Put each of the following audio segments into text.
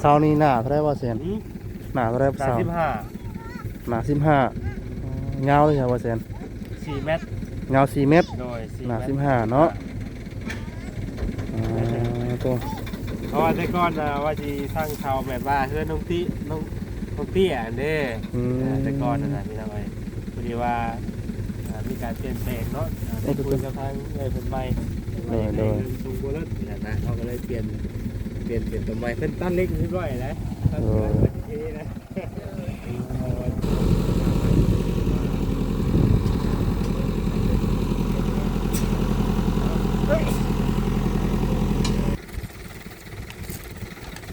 เสานี่หนาเท่าไหรว่าเซนหืมหนาเท่าไหรสามเสาสิบห้าหนาสิบห้าเงาวเลยครับว่าเซนสี่เมตรเงาวสี่เมตรโดยสี่หนาเมตรสิบห้าเนาะอ่าตัวเพราะว่าแต่ก่อนนะว่าจะสร้างเขาแบบว่าเพื่อนน้องตี้น้องน้องเตี้ยอันเด้อืมเออแต่ก่อนนะนะพี่น้องเอ้ยพอดีว่าอ่ามีการเปลี่ยนแปลงเนาะอ่าได้คุยกับทางเอ้ยเพิ่นใหม่โดยโดยทรงบัวเลิศนี่แหละนะเขาก็เลยเปลี่ยนเปลี่ยนเปลี่ยนตัวใหม่เพิ่นตั้นเล็กนิดหน่อยนะตั้นเล็กนิดเท่นะ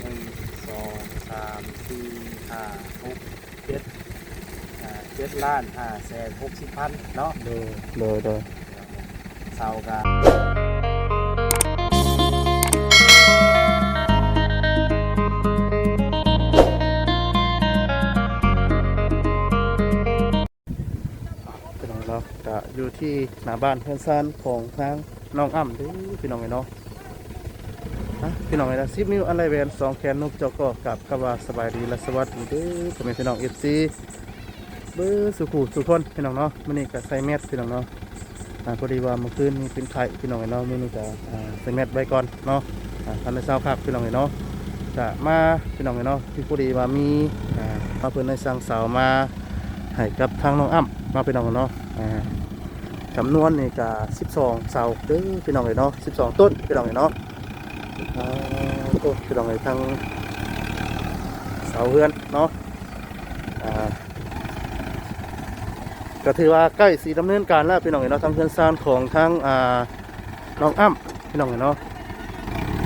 หนึ่งสองสามสี่ห้าหกเจ็ดอ่าเจ็ดล้านห้าแสนหกสิบพันเนาะโดยโดยโดย เสากา อยู่ที่หน้าบ้านเพื่อนซานของทางน้องอ้ำเด้อพี่น้องไอ้เนาะอะพี่น้องไอ้นะซิปนิ้วอะไรแวนสองแขนนกเจ้าก็กลับคำว่าสบายดีและสวัสดีเด้อพ่อแม่พี่น้องเอฟซีเบอร์สุขุสุขคนพี่น้องเนาะมื้อนี้ก็ใส่แมสพี่น้องเนาะอ่าพอดีว่าเมื่อคืนมีเป็นไข้พี่น้องไอ้เนาะมื้อนี้ก็อ่าใส่แมสไว้ก่อนเนาะอ่าทันได้เช้าครับพี่น้องไอ้เนาะจะมาพี่น้องไอ้เนาะที่พอดีว่ามีอ่ามาเพิ่นได้สั่งเสามาให้กับทางน้องอ้ำมาพี่น้องเนาะอ่า จำนวนนี่ก็12เสาเด้อพี่น้องไอ้เนาะ12ต้นพี่น้องไอ้เนาะต้นพี่น้องไอ้ทางเสาเฮือนเนาะก็ถือว่าใกล้สีดำเนินการแล้วพี่น้องเห็นเนาะทางเพื่อนซานของทางอ่าน้องอ้ำพี่น้องเห็นเนาะ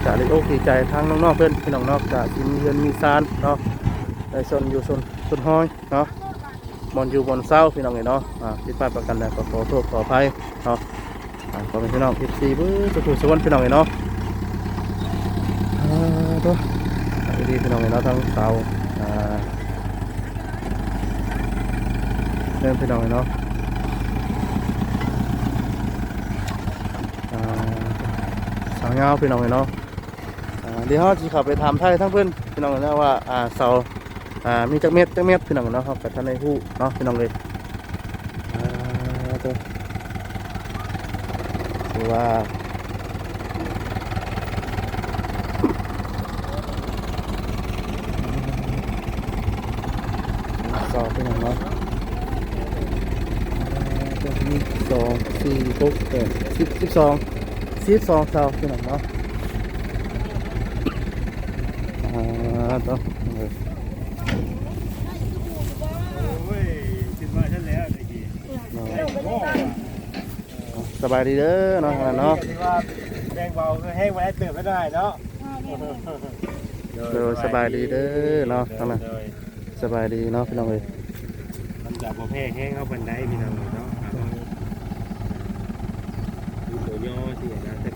จะเลยโอกดีใจทางน้องๆเพื่อนพี่น้องเนาะจะกินเงินมีซานเนาะในส่วนอยู่ส่วนส่วนห้อยเนาะ บอนอยู่บนเศร้าพี่น้องเนเนาะอ่าผิดพลาดประกันใดก็ขอโทษขออภัยเนาะอ่าขอเป็นพี่น้องอีกสี่บื้อสุขุสวรรค์พี่น้องเนเนาะอ่าตัวอ่ดีพี่น้องเนเนาะทางเสาอ่าเริ่มพี่น้องเนเนาะอ่าสาวเงาพี่น้องเนาะอ่าเดี๋ยวเราจะขับไปถามไทยทั้งเพื่อนพี่น้องนะว่าอ่าเสา อ่ามีจักเม็ดจักเม็ดพี่น้องเนาะครับกับท่านในผู้เนาะพี่น้องเลยอ่าตัวคือว่าสอบพี่น้องเนาะมีสองสี่หกแปดสิบสิบสองสิบสองเสาพี่น้องเนาะอ่าต่อเออ โอ้ยคิดว่าฉันแล้วตะกี้ เนาะ ได้โอ้ย ส บายดีเด้อเนาะเนาะคิดว่าแดงเบาคือแห้งไว้ให้เติมไม่ได้เนาะเดี๋ยวสบายดีเด้อเนาะทั้งนั้นโดยสบายดีเนาะพี่น้องเลยมันจะบ่แพ้แห้งเข้าบันไดพี่น้องเนาะดูตัวย่อสินะแต่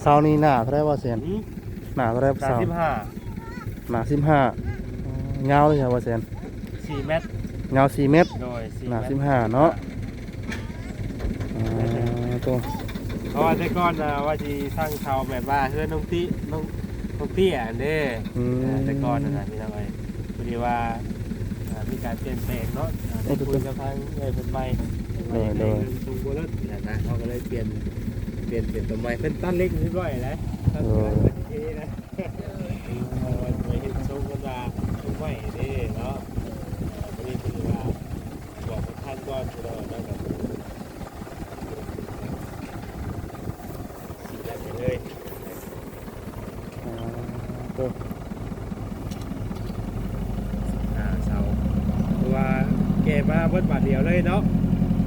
เสานี่หนาเท่าไหรว่าเซนหืมหนาเท่าไหรสามเสาสิบห้าหนาสิบห้าเงาเลยครับว่าเซนสี่เมตรเงาสี่เมตรโดยสี่หนาเมตรสิบห้าเนาะอ่าตัวเพราะว่าแต่ก่อนนะว่าจะสร้างเขาแบบว่าเพื่อนน้องตี้น้องน้องเตี้ยอันเด้อืมเออแต่ก่อนนะนะพี่น้องเอ้ยพอดีว่าอ่ามีการเปลี่ยนแปลงเนาะอ่าได้คุยกับทางเอ้ยเพิ่นใหม่โดยโดย ทรงบัวเลิศนี่แหละนะเขาก็เลยเปลี่ยนเปลี่ยนเปลี่ยนตัวใหม่เพิ่นตั้นเล็กนิดหน่อยนะตั้นเล็กนิดเท่นะเอาไว้ไว้เห็นทรงกันว่าทรงใหม่เด้เนาะอ่าพอดีพอดีว่าบอกกับท่านก่อนพี่น้องแล้วก็สีแดงไปเลย อ่าตัว อ่าเสาเพราะว่าแก มาเบิดบาทเดียวเลยเนาะ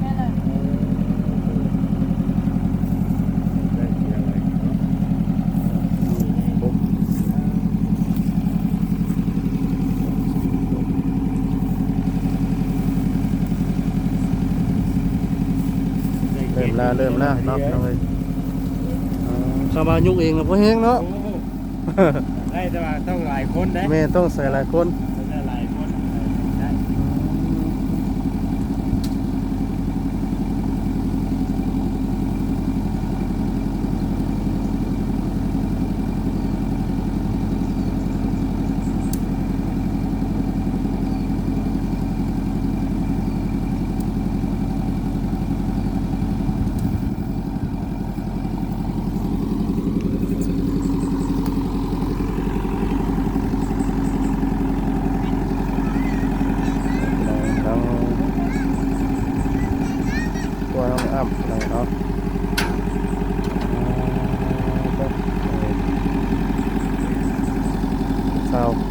ได้เดียวเลยเนาะปุ๊บเริ่มแล้วเริ่มแล้วเนาะพี่น้องเลยอ่าเข้ามายุกเองกับพ่อแห้งเนาะโอ้โหได้แต่ว่าต้องหลายคนนะ แม่ต้องใส่หลายคน ได้หลายคนได้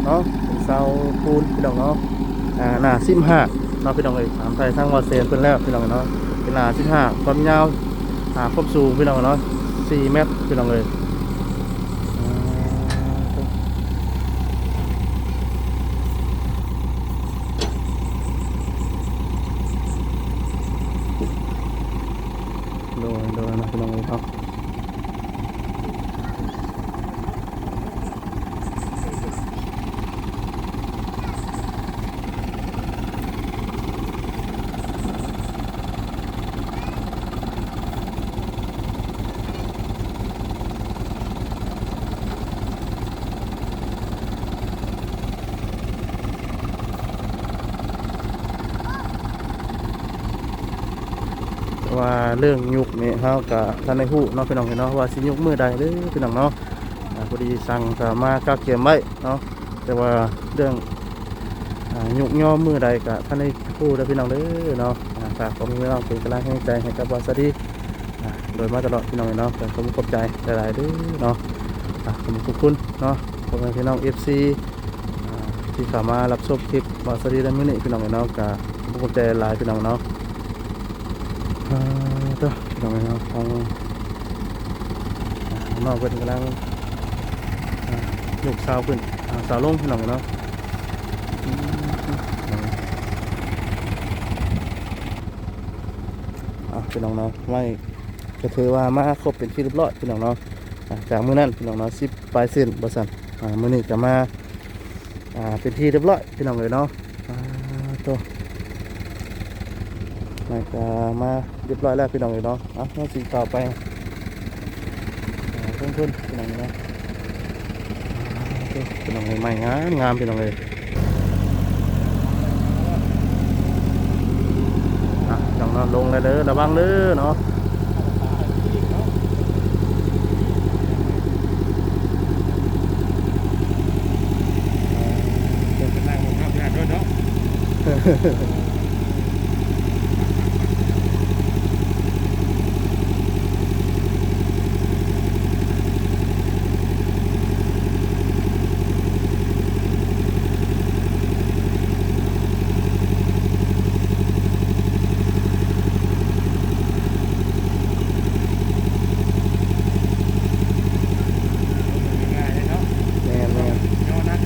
เนาะเป็นเสาปูนพี่น้องเนาะอ่าหน้า สิบห้าเนาะพี่น้องเอ้ยถามไทยทั้งวาเซนเพิ่นแล้วพี่น้องเนาะเป็นนาสิบห้าความยาวอ่าความสูงพี่น้องเนาะสี่เมตรพี่น้องเอ้ยอ่าโดยโดยนะพี่น้องเอ้ยเนาะ ว่า เรื่องยุกนี่เฮากับท่านในฮู้เนาะพี่น้องเนาะว่าสิยุกมือใดเด้อพี่น้องเนาะพอดีสั่งก็มากักเก็บไว้เนาะแต่ว่าเรื่องยุกย่อมือใดก็ท่านในฮู้เด้อพี่น้องเด้อเนาะฝากความมีเราเป็นกำลังใจให้กับวาสดีโดยมาตลอดพี่น้องเนาะเป็นความขอบใจหลายๆด้อเนาะขอบคุณคุณเนาะขอบคุณพี่น้อง FC อ่าที่เข้ามารถรับชมคลิปวาสดีและมื้อนี้พี่น้องเนาะก็ขอบใจหลายพี่น้องเนาะ เด้อพี่น้องเนาะทางอ่านอกเป็นกำลังลูกสาวขึ้นอ่าสาวลงพี่น้องเนาะพี่น้องเนาะไม่ก็ถือว่ามาครบเป็นที่เรียบร้อยพี่น้องเนาะจากมื้อนั้นพี่น้องเนาะสิบปลายเส้นบ่ซั่นมื้อนี้ก็มาเป็นที่เรียบร้อยพี่น้องเลยเนาะตัวไมาก็มา รียบร้อยแล้วพี่น้องเลยเนาะเอาเอาสีต่อไปเพิ่มขึ้นพี่น้องเลยเนาะโอเคพี่น้องเลยใหม่งามงามพี่น้องเลยอะพี่น้องเนาะลงเลยเด้อระวังเด้อเนาะเป็นนั่งบนข้าวพี่น้องเนาะ ง่ายเลยเนาะ แม่นแม่น ย่อนัก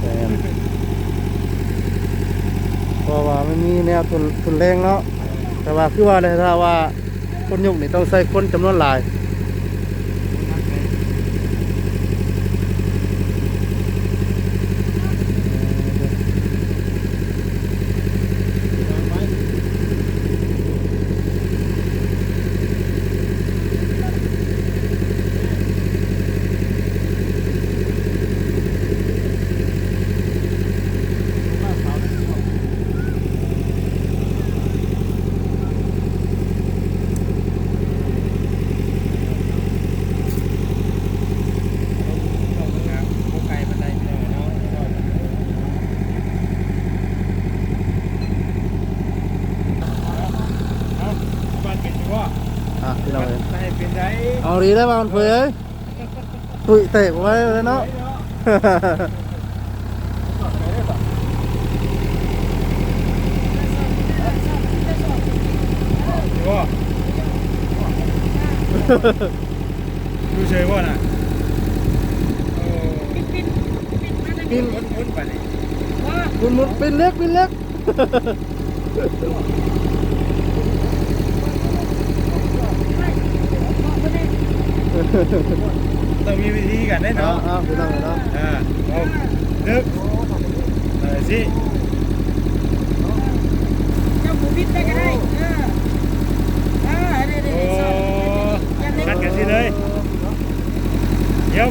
แม่นเพราะว่ามันมีแนวทุนทุนแรงเนาะ แต่ว่า คือว่าเลยถ้าว่าคนยุคนี่ต้องใส่คนจำนวนหลาย อะพี่น้องเลย เป็นไร เอาดีได้ป่ะมันเผยเอ้ยตุยเตะไว้เลยเนาะดูเฉยว่าน่ะกินพ้นพ้นไปนี่คุณมุดเป็นเล็กเป็นเล็ก ต้องมีวิธีกันได้เอาเนาะเอาพี่น้องเลยเนาะอ่าเอานึกเออสิเจ้าหมูบิดได้ก็ได้เออเออเดี๋ยวเดี๋ยวโอ้เดี๋ยวสอนยันเล็กนัดกันสิเลยเดี๋ยว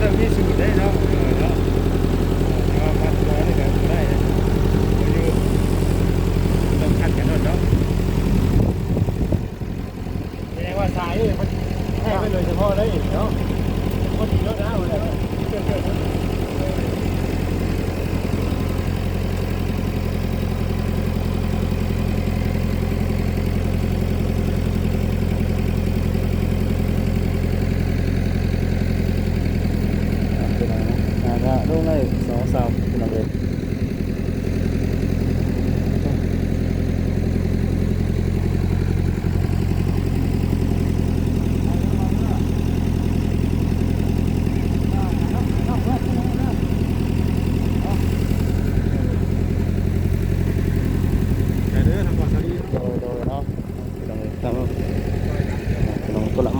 ต้องมีสูตรได้เนาะเออเนาะเอามาตัวนี้ก็ได้นะอยู่ต้องคัดกันเนาะ แสดงว่ายนี่มันให้ไปเลยเฉพาะได้เนาะคนเยอะนะเลย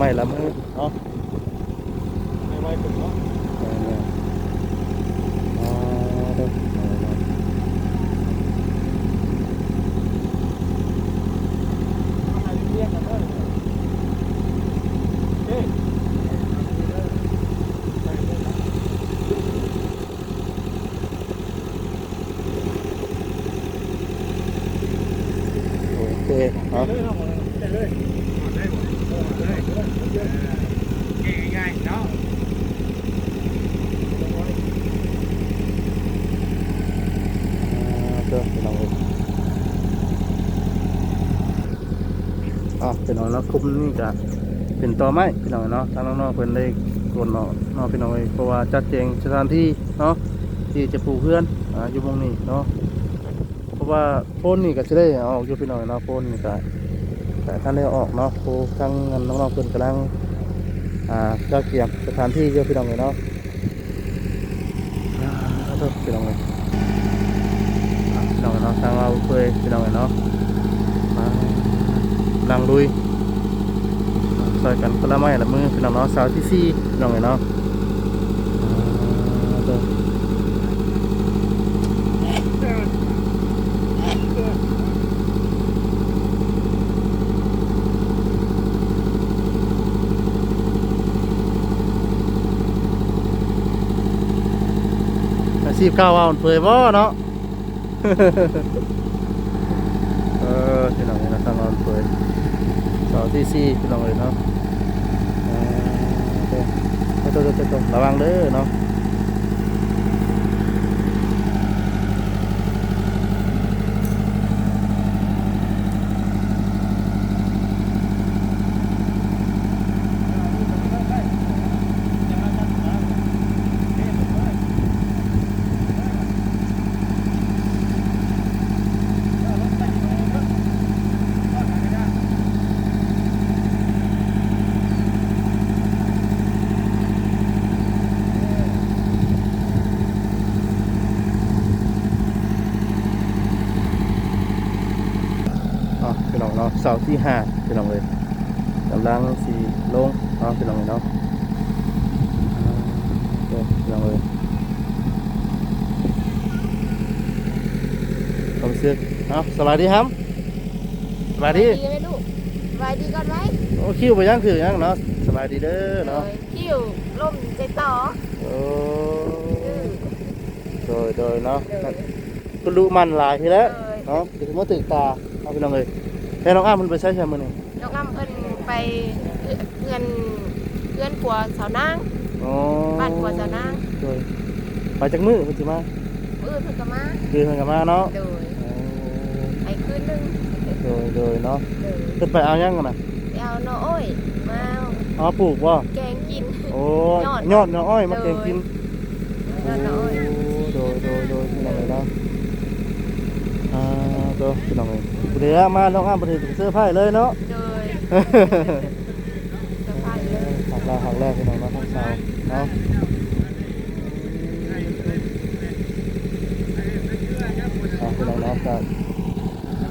ไม่ละมือเนาะ ไม่ไหวเป็นเนาะ เนี่ยอ๋อเด้อเอาเนาะ ให้เรียกกันเลยเฮ้ย โอเคเนาะ เลยเนาะได้เลยได้หมดได้หมดได้ง่ายๆเนาะ อ่าเด้อพี่น้องเอ้ยอ๋อพี่น้องเนาะ คุมนี่ก็เป็นต่อไม้พี่น้องเนาะทางน้องๆเพิ่นได้กดเนาะเนาะพี่น้องเอ้ยเพราะว่าจัดแจงสถานที่เนาะที่จะปลูกเพื่อนอ่าอยู่หมงนี้เนาะเพราะว่าโพนนี่ก็สิได้ออกอยู่พี่น้องเนาะโพนนี่ก็แต่ท่านได้ออกเนาะครูทางน้องๆเพิ่นกำลังอ่าจัดเตรียมสถานที่อยู่พี่น้องเอ้เนาะอ่าเด้อพี่น้องเอ้ยพี่น้องเนาะทางเราเคยพี่น้องเนาะมานั่งลุย ใส่กันคนละไม้ละมือพี่น้องเนาะสาวที่สี่พี่น้องเนาะอ่าเด้ออาชีพข้าวว่ามันเผยบ่เนาะ เออพี่น้องเนาะทางเราเผย สาวที่สี่พี่น้องเลยเนาะอ่าเด้อเด้อเด้อเด้อเด้อระวังเด้อเนาะ อ๋อ พี่น้องเนาะเสาที่ห้าพี่น้องเลยกำลังสีลงเนาะพี่น้องเลยเนาะอ่าเด้อพี่น้องเลยความเสือกเนาะสบายดีครับสบายดีไหมลูกสบายดีก่อนไหมโอ้คิวไปยังคือยังเนาะสบายดีเด้อเนาะคิวล่มใจต่อโอ้เออโดยโดยเนาะเออก็รู้มันหลายทีแล้วเออเนาะเดี๋ยวถึงมาตื่นตาเอาพี่น้องเลย แต่น้องอ้ามันไปใช้แชมมือนี่น้องอ้ำเพิ่นไปเพื่อนเพื่อนผัวสาวนางอ๋อบ้านผัวสาวนางโดยไปจากมือคุณจิมาอื้อเพิ่นก็มายืนกันมาเนาะโดยไปคืนหนึงโดยโดยเนาะโดยขึ้นไปเอายังกันนะไปเอาหน่ออ้อยมาเอาปลูกว่าแกงกินโอ้ยอดยอดเนาะอ้อยมาเก็บกินยอดหน่ออ้อยโดยโดยโดยพี่น้องเลยเนาะอ่า ตัวพี่น้องเลยเดี๋ยวมาน้องอ้ามไปถึงเสื้อผ้าเลยเนาะ โดยสะพายเลย หักแรกหักแรกพี่น้องเนาทั้งสาวเนาะอ่าพี่น้องเนาะก็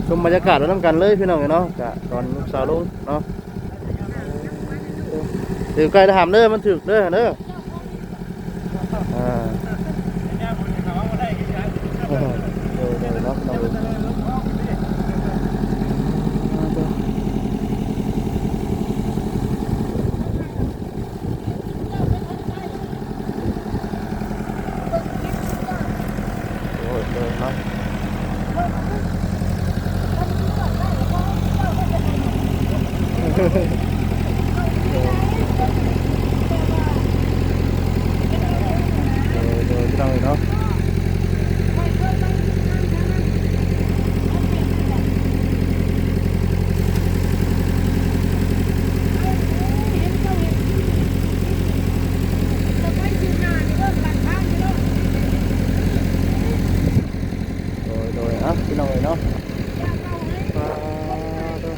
ชมบรรยากาศแล้วน้ำกันเลยพี่น้องเนาะกะตอนลูกสาวลงเนาะถือไก่ทหามเด้อมันถึกเด้อเด้ออ่าเออเดี๋ยวเดี๋ยวเนาะพี่น้องเอ้ยอ่าเด้อโอ้ยเดี๋ยวเนาะ โดยโดยพี่น้องเนาะโดยโดยอะพี่น้องเนาะอ่าโดย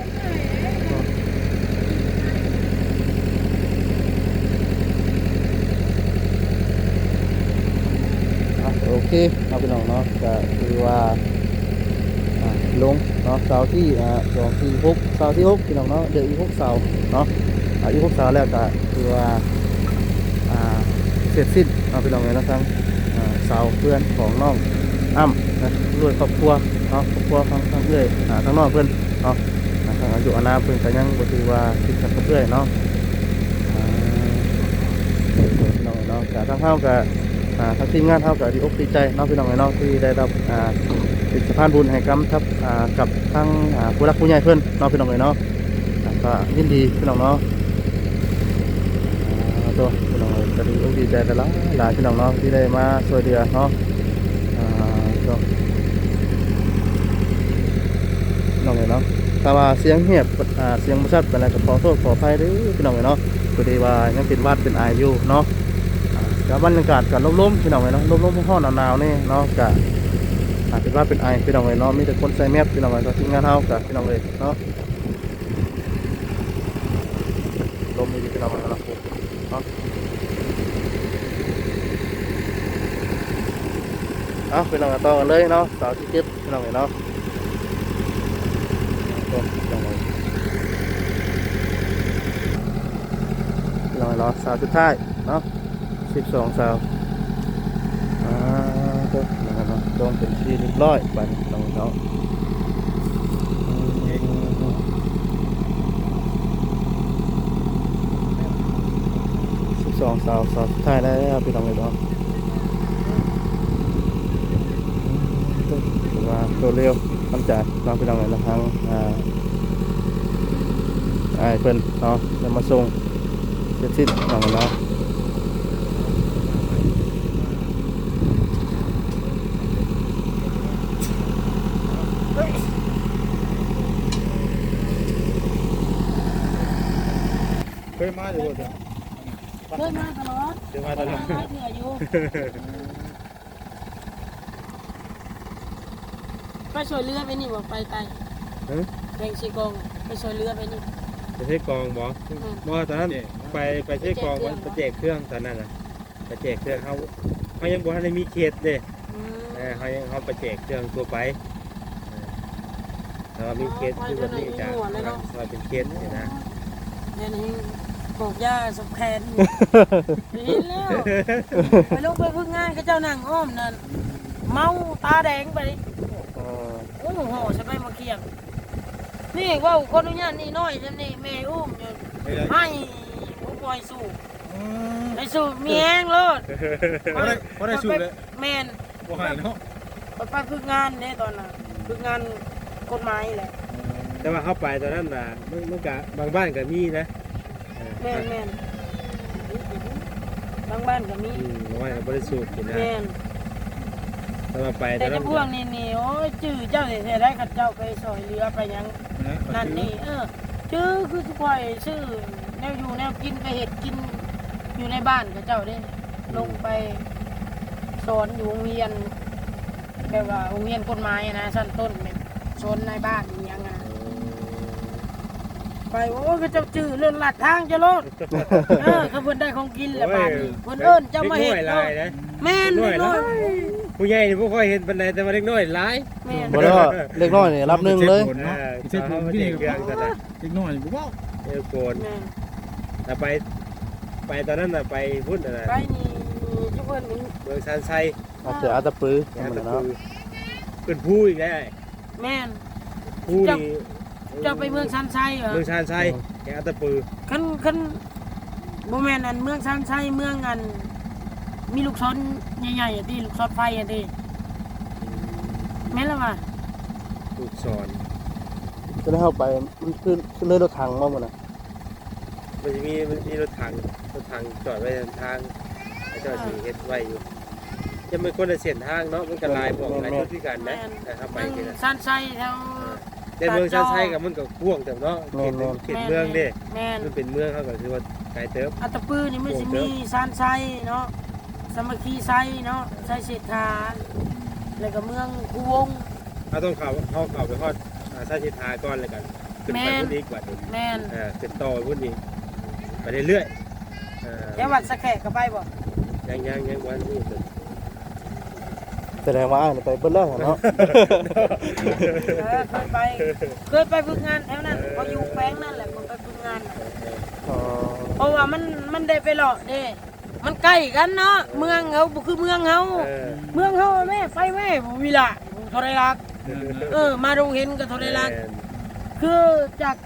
อะโอเคเอาพี่น้องเนาะก็คือว่าอะลงเนาะเสาร์ที่อ่าสองที่หกพี่น้องเนาะเดี๋ยวอีกหกเสาร์เนาะอายุของสาวแล้วก็คือว่าอ่าเสร็จสิ้นเอาไปลองเลยนะทั้งอ่าสาวเพื่อนของน้องอ้ำนะด้วยครอบครัวเนาะครอบครัวทั้งทั้งเอื้อยอ่าทั้งน้องเพื่อนเนาะอางอายุอานาเพื่อนก็ยังบ่ถือว่าคิดกันกับเอื้อยเนาะน้องเนาะก็ทั้งเฮาก็อ่าทั้งทีมงานเฮาก็ดีอกดีใจเนาะพี่น้องเนาะที่ได้รับอ่า เป็นสะพานบุญให้กับทับกับทั้งผู้รักผู้ใหญ่เพิ่อนเนาะพี่น้องเลยเนาะก็ยินดีพี่น้องเนาะตัวพี่น้องก็ดีอกดีใจแต่ละหลายพี่น้องเนาะที่ได้มาช่วยเหลือเนาะตัวพี่น้องเลยเนาะถ้าว่าเสียงเงียบเสียงบ่ชัดเป็นอะไรก็ขอโทษขออภัยด้อพี่น้องเลยเนาะพอดีว่ายังเป็นวัดเป็นออยู่เนาะอ่ากับบรรยากาศกับลมๆพี่น้องเลยเนาะลมๆร้อนๆหนาวๆนี่เนาะกะ อาจเป็นว่าเป็นไอพี่น้องเลยเนาะมีแต่คนใส่แมสพี่น้องเลยก็ทีมงานเฮากับพี่น้องเลยเนาะลมมีดีเป็นอะไรนะครับเนาะเอาไปลองต่อกันเลยเนาะสาวที่เก็บไปลองเลยเนาะโอ้ยลองเลยไปลอสาวสุดท้ายเนาะสิบสองสาวอ่าตัวนะครับเนาะ ลงเป็นที่เรียบร้อยไปลองเนาะอืมสิบสองสาวสาวสุดท้ายแล้วพี่น้องเลยเนาะถือว่าตัวเร็วทำจากน้องพี่น้องเลยนะทางอ่าไอ้เพิ่อนเนาะจะมาส่งเสร็จสิ้นน้องเลยเนาะ嗯เค ยมาอยู่บ่จ้ะเคยมาตลอดเคยมาตลอดมาเถื่ออยู่ ไปช่วยเรือไปนี่บ่ไปไตเอ้ยแบ่งชีกองไปช่วยเรือไปนี่ไปเทกองบ่บ่ตอนนั้นไปไปเทกองมันไปแจกเครื่องตอนนั้นน่ะไปแจกเครื่องเขาเขายังบ่ทันได้มีเขตเด้อืมเออเขายังเขาไปแจกเครื่องทั่วไปเออแต่ว่ามีเคสคือแบบนี้จ้ะว่าเป็นเคสนี่นะเดี๋ยวนี้ป ลูกหญ้าสับแคนเห็นแล้วไปลงไปพึ่งงานกับเจ้านั่งอ้อมนั่นเมาตาแดงไปเอ่อโอ้โหจะไปมาเคียงนี่เว่าคนอนุญาตนี่น้อยฉันนี่แม่อุ้มอยู่ให้ผู้ปล่อยสู้ไอ้สู้เมียงโลดบ่ได้บ่ได้สูบเลยแมนบ่ให้เนาะไปไปฝึกงานเนี่ยตอนน่ะฝึกงานกฎหมายแหละแต่ว่าเข้าไปตอนนั้นน่ะมันมันก็บางบ้านก็มีนะเออ แมนแมนบางบ้านก็มีอืมบางบ้านก็บ่ได้สูบกินนะแมนแต่ว่าไปตแต่อนนั้จะนพวกนี้นี่โอ้ยจื้อเจ้าเสียได้ขัดเจ้าไปซอยเรือไปหยังนะนั่นนี่เออชื่อคือทุกคนชื่อแนวอยู่แนวกินไปเห็ดกินอยู่ในบ้านกับเจ้าเด้ลงไปสอนอยู่โรงเรียนแบบว่าโรงเรียนกฎหมายอะนะชั้นต้นแบบสอนในบ้านอหย่างอะนะ ไปโอ้ยก็เจ้าจื้อเลื่อนลัดทางจะโลดเออเขาเพิ่นได้ของกินแหละบ้านนี้เพิ่นเอิ้นเจ้ามาเห็ดเด็กน้อยหลายนะแม่นน้เล็อยกหน้ลาอยยผู้ใหญ่นี่บ่ค่อยเห็นปานใดแต่ว่าเด็กน้อยหลายแม่นบ่ได้ว่าเล็กน้อยนี่รับหนึ่งเลยเนาะเออเช็ดเขาผมมาพี่แจนี่กเครื่องซะนะเล็กน้อยบ่เว้าเอวโกนแม่นแต่ไปไปตอนนั้นน่ะไปพุ่นน่ะนะไปนี่ทุกคนนี่เมืองซานไซอาจจะอาตะปือแกมันตะเนาะปูเป็นผู้อีกแล้วแม่นผู้เจ้านี่เจ้าไปเมืองชันชัยเหรอเมืองซานไซแกตะปูคันคันบ่แม่นอันเมืองชันชัยเมืองอัน มีลูกศรใหญ่ๆอะที่ลูกศรไฟอะที่แม่นแล้วว่ะลูกศรจะได้เข้าไปมันขึ้นขึ้นเลยรถถังมาหมดนะมันจะมีมันมีรถถังรถถังจอดไว้ทางแล้วเจ้าสีเฮ็ดไว้อยู่จะเป็นคนละเส้นทางเนาะมันก็หลายบอกหลายจุดที่กันนะแต่ถ้าไปเมืองกันนะชันชัยแถว แต่เมืองซานไซกับมันก็กว้างแต่เนาะเขตเขตเมืองเด้แม่นมันเป็นเมืองเขาก็คือว่าไกลเติบอัตตปือนี่มันสิมีชันชัยเนาะสามัคคีไซเนาะไซเศรษฐาแล้วก็เมืองคูวงเขาต้องเข้าเข้าเข้าไปฮอดอ่าซาชิทาก่อนเลยกันขึ้นไปแม่นพุ่นอีกกว่านี้แม่นอ่าขึ้นต่อไปพุ่นอีกไปเรื่อยๆอ่าจังหวัดสะแขกก็ไปบ่ยังยังยังวันนี้สุด แสดงว่าอ้ายนี่ไปเบิ้ลแล้วเนาะ เออเคยไป เคยไปฝึกงานแถวนั้นเขาอยู่แป้งนั่นแหละมันไปฝึกงานน่ะเออ๋อเพราะว่ามันมันได้ไปหลอกเด้มันใกล้กันเนาะ เมืองเขาบ่คือเมืองเขา เออเมืองเขาแม่ไฟแม่บ่มีละเท่าไรลัก เออ มาโรงเห็นก็เท่าไรลัก คือจาก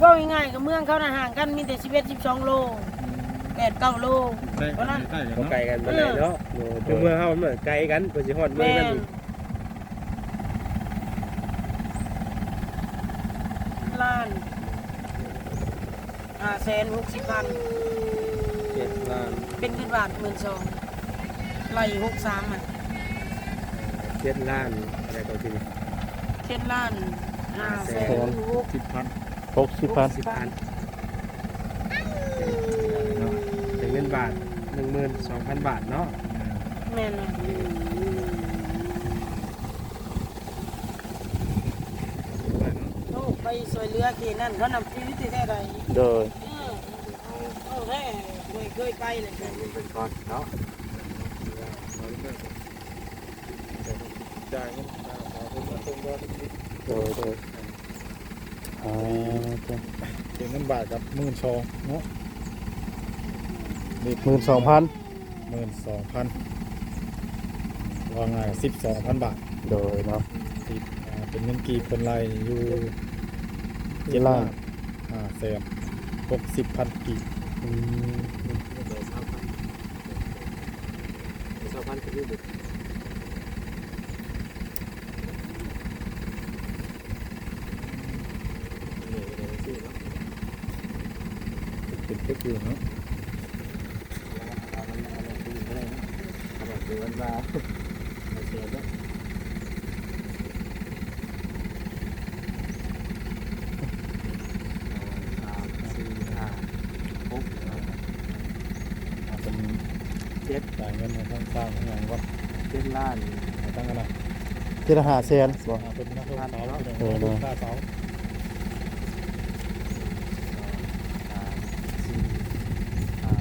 ว่าง่ายๆกับเมืองเขาน่ะห่างกันมีแต่11 12 โล 8 9โลใช่ใช่ใช่บ่ไกลกันปานใดเนาะคือเมืองเฮามันเหมือนไกลกันเพิ่นสิฮอดเมืองแม่นั่นนอีกล้านห้าแสนหกสิบพันเจ็ดล้านเป็นเงินบาทหมื่นสองไล่หกสามอะเจ็ดล้านอะไรก็ทีนี้ เจ็ดล้านห้าแสนหกสิบพันหกสิบพัน สิบพันเนาะ เป็นเงินบาท12,000บาทเนาะแม่นอะโอ้ไปสวยเรือเกนั่นเขานำชีวิตที่แท้ใดโดยเออเอาเอาแท้เคยเคยไปเลยแบ่งเงินเป็นก้อนเนาะจ่ายเงินค่าขอเพิ่นมาส่งก็โดยโดยอ่าจ้ะเป็นเงินบาทกับหมื่นสองเนาะ หมื่นสองพันหมื่นสองพันว่าไงสิบสองพันบาทโดยเนาะติดอ่าเป็นเงินกีบเป็นไรอยู่เจ็ดล้านห้าแสนหกสิบพันกีบอืม2,000คืออยู่เป็นเพ็กอยู่เนาะคือมันว่าไม่เสียด้วยสามสี่ห้าห กอ่าเป็นเจ็ดจ่ายเงินมาทั้งสร้างทั้งอย่างก็เจ็ดล้านตั้งกันนะเจ็ดห้าแสนบ่อ่าเป็นนักท่องเสาเออเนอะค่าเสาสามสี่ห้า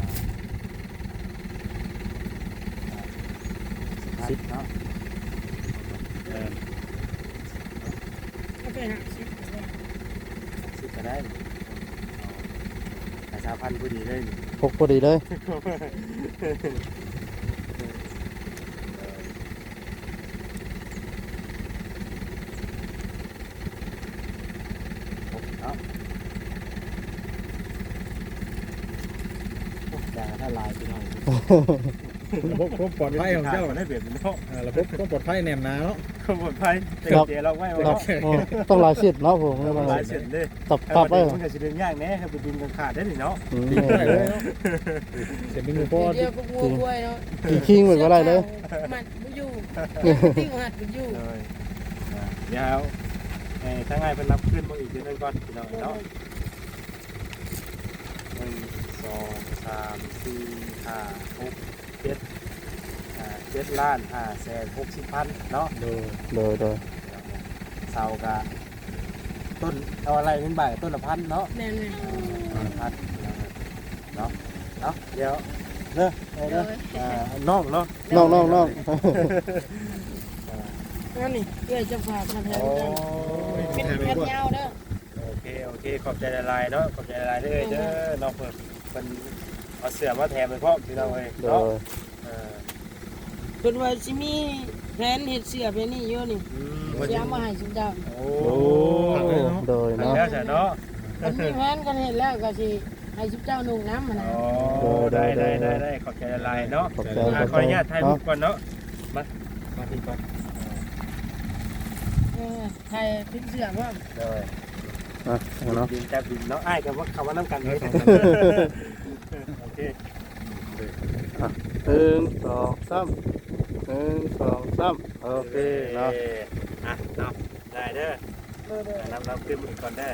สิบเนาะเออก็ไปหาสิบสิบก็ได้แต่ชาวพันธุ์ผู้ดีเลยหกพอดีเลยเนาะอย่าถ้าลายพี่น้อง ระบบความปลอดภัยของเจ้าได้เปรียบเนาะอ่าระบบความปลอดภัยแน่นหนาเนาะขบวนไฟเจ๊เราไม่ครัเนาะบอ๋อต้องหลายสิบเนาะผมต้องลายเสร็จเลยตับไอ้ตับประไว้เด็นมันก็สิเดินยากแน่ให้ไปบินกันขาดได้หนิเนาะอืมดีได้เลยเนาะเสียงเป็นมือพ่อเดียวก็วัวกล้วยเนาะกี่คิงเหมือนก็ได้เลยมันบ่อยู่ติ้งหัดบ่อยู่เลยเดี๋ยวไอ้ทั้งไงเป็นรับขึ้นมาอีกทีนึงก่อนพี่น้องเนาะหนึ่งสองสามสี่ห้าหก เจ็ดอ่าเจ็ดล้านห้าแสนหกสิบพันเนาะโดยโดยโดยเสากะต้นเอาอะไรเป็นใบต้นละพันเนาะแม่นต้นละพันเนาะเนาะเดี๋ยวเด้อเอาเด้ออ่าน้องเนาะน้องน้องน้องๆนั่นนี่เอื้อยจะฝากมาแทนโอ้กันเป็นแผ่นยาวเด้อโอเคโอเคขอบใจละลายเนาะขอบใจละลายเด้อเด้อน้องเพิ่นเป็น เอาเสื้อมาแถมไปพร้อมพี่น้องเอ้ยโดเนาะยเออเพิ่นว่าสิมีแผนเฮ็ดเสื้อแบบนี้อยู่นี่อืมสิเอามาให้สุดเจ้าโอ้โอ้โดยทำเนาะ แล้วใช่เนาะมันมีแผนกันเฮ็ดแล้วก็สิให้สุดเจ้านุ่งน้ำมันอ๋นะอได้ได้ได้ได้ขอบใจละลายเนาะขอบใจอ่าขอบขออนุใจญาตถ่ายรูเนาะปก่อนเนาะมาที่ก่อนเออใครพิมพ์เสื้อว่าเด้ออะเนาะบินจับบินเนาะอ้ายกับว่าคำว่าน้ำกันเลย โอเคหนึ่งสองสามหนึ่งสองสามโอเคเนาะอะเนาะได้เด้อเออเด้อน้ำน้ำขึ้นมาอีกก่อนได้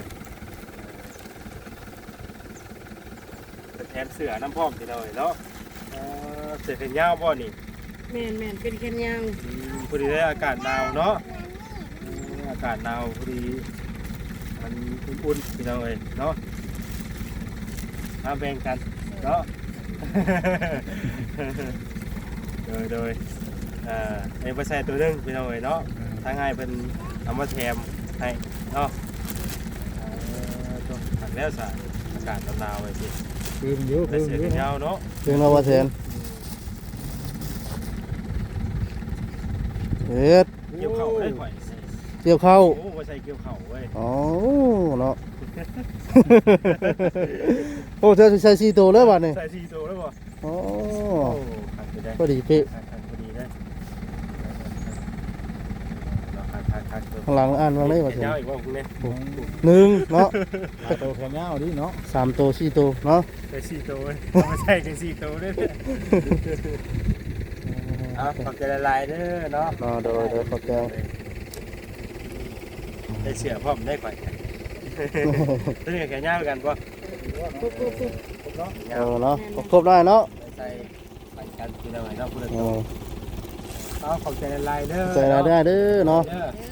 เป็นแถมเสือน้ำพร้อมทีเดียวเนาะเอ่อเสือเป็นยาวบ่นี่แม่นแม่นเป็นแค่ยาวอืมพอดีได้อากาศหนาวเนาะอืมอากาศหนาวพอดีมันอุ่นๆทีเดียวเลยเนาะมาแบ่งกัน เนาะโดยโดยอ่าในประเทศตัวหนึงพี่น้องเอ๋ยเนาะทางง่ายเป็นเอา มาแถมให้เนาะเอ่อตัวหักแล้วสะากาศหนาวๆไว้สิคืมเยอะแต่คืมเสือเยกันอะยาวเนาะถึงแล้วว่าแทนเฮ็ดเกี่ยวเข่าได้ข่อยเกี่ยวเข้าโอ้ว่าใช่เกี่ยวเข่าเว้ยอ๋อเนาะโอ้เธอสิใส่สีตัวเลยบัดนี้ใส่สี่ตัวแล้วบ่อ๋อโอ้ขัดไปได้พอดีเป๊ะขัดขัดพอดีได้เราขัดขัดขัดตัวข้างหลังอ่านว่าไงว่าเห็นแทนยาวอีกว่าคุณเนี่ยหนึ่งเนาะหลายตัวแขนยาวดิเนาะสามตัวสี่ตัวเนาะใส่สี่ตัวเว้ยไม่ใช่แค่สี่ตัวเด้อเอาขอบใจละลายเด้อเนาะเนาะโดยโดยขอบใจได้เสือพร้อมได้ข่อย ตัวนี้แขนยาวกันป่ะเออเนาะครบได้เนาะใส่ใส่กันกินอะไรเนาะคุณเอตัวอเอาขอบใจละลายเด้อใจเราได้เด้อเนาะ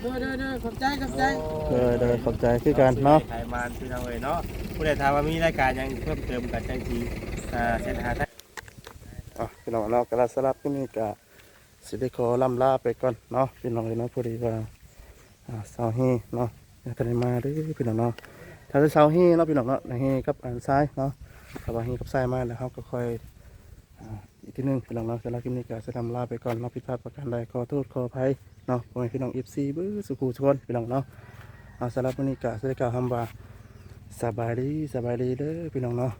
เด้อเด้อเด้อเด้อขอบใจขอบใจเดยเดยขอบใจคือกันเนาะไทยมานพี่น้องเอ้ยเนาะผู้ใดถามว่ามีรายการหยังเพิ่มเติมกับจังทีอ่าเส้นหาได้อะพี่น้องเนาะกระสลับที่นี่กะสิได้ขอลำลาไปก่อนเนาะพี่น้องเลยเนาะพอดีว่าอ่าสาวเฮเนาะอยา กจะได้มาด้วยพี่น้องเนาะถ้าจะสาวเฮเนาะพี่น้องเนาะเฮกับอันซ้ายเนาะถ้าว่าเฮกับซ้ายมาแล้วเขาก็ค่อยอีกทีนึงพี่น้องเนาะสำหรับคลิปนี้ก็จะทำลาไปก่อนเนาะผิดพลาดประการใดขอโทษขออภัยเนาะขอให้พี่น้องเอฟซีบื้อสุขุทุกคนพี่น้องเนาะเอาสำหรับวันนี้ก็จะได้กล่าวคำว่าสบายดีสบายดีเด้อพี่น้องเนาะ